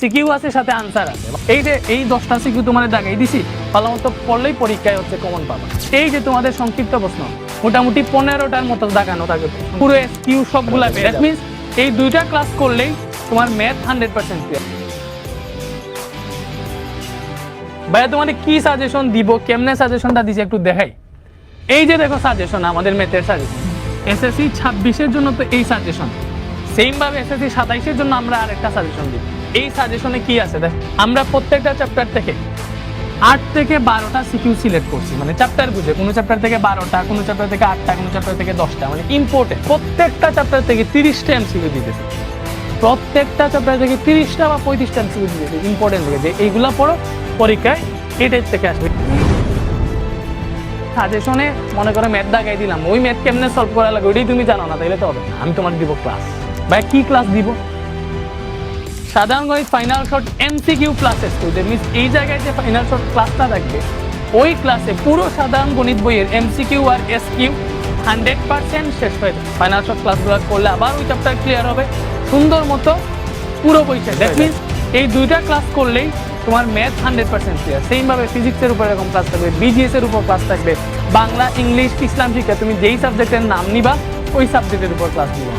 CQ আছে, সাথে answer আছে। এই যে, এই দশটা সিকিউ তোমাদের দিছি পড়লেই পরীক্ষায় হচ্ছে কমন পাবা। এই যে তোমাদের সংক্ষিপ্ত প্রশ্ন, মোটামুটি পনেরোটার মতো থাকে পুরো সবগুলা দ্যাট মিনস এই দুইটা ক্লাস করলেই তোমার ম্যাথ হান্ড্রেড পার্সেন্ট ভাইয়া, তোমাদের কি সাজেশন দিব, কেমনে সাজেশনটা দিছে একটু দেখাই। এই যে দেখো সাজেশন আমাদের ম্যাথের সাজেশন এসএসসি ছাব্বিশের জন্য তো এই সাজেশন সেম ভাবে এসএসসি সাতাইশের জন্য আমরা আরেকটা সাজেশন দিই। এই সাজেশনে কি আছে? দেখ, আমরা প্রত্যেকটা চ্যাপ্টার থেকে আট থেকে বারোটা সিকিউ সিলেক্ট করছি। মানে চ্যাপ্টার বুঝে, কোনো চ্যাপ্টার থেকে বারোটা, কোনো চ্যাপ্টার থেকে আটটা, কোনো চ্যাপ্টার থেকে দশটা। মানে ইম্পর্টেন্ট প্রত্যেকটা চ্যাপ্টার থেকে তিরিশটা এমসিকিউ দিতেছে। প্রত্যেকটা চ্যাপ্টার থেকে তিরিশটা বা পঁয়ত্রিশটা এমসিকিউ দিতেছে ইম্পর্টেন্ট থেকে। যে এইগুলো পড়ো, পরীক্ষায় টাইপ থেকে আসবে। সাজেশনে মনে করো ম্যাথ দাগাই দিলাম। ওই ম্যাথ কেমনে সলভ করা লাগে, ওইটাই তুমি জানো না, তাইলে তো হবে আমি তোমার দিব ক্লাস ভাই, কি ক্লাস দিব? সাধারণ গণিত ফাইনাল শর্ট এমসিকিউ ক্লাসেস তো মিনস এই জায়গায় যে ফাইনাল শর্ট ক্লাসটা থাকবে, ওই ক্লাসে পুরো সাধারণ গণিত বইয়ের এমসিকিউ আর এসকিউ হান্ড্রেড পার্সেন্ট শেষ হয়ে যাবে। ফাইনাল শর্ট ক্লাসগুলো করলে আবার ওই চ্যাপ্টার ক্লিয়ার হবে, সুন্দর মতো পুরো শেষ দ্যাট মিনস এই দুইটা ক্লাস করলেই তোমার ম্যাথ হান্ড্রেড পার্সেন্ট ক্লিয়ার সেইভাবে ফিজিক্সের উপর এরকম ক্লাস থাকবে বিজিএস এর উপর ক্লাস থাকবে, বাংলা, ইংলিশ, ইসলাম, শিক্ষা, তুমি যেই সাবজেক্টের নাম নিবা, ওই সাবজেক্টের উপর ক্লাস দিবা